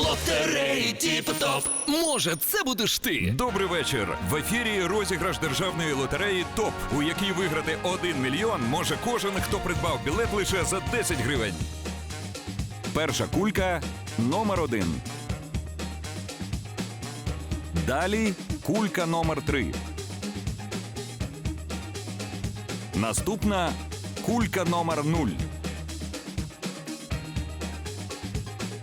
Лотереї Тіп-топ. Може, це будеш ти? Добрий вечір. В ефірі розіграш державної лотереї ТОП, у якій виграти 1 мільйон може кожен, хто придбав білет лише за 10 гривень. Перша кулька номер один. Далі кулька номер три. Наступна кулька номер нуль.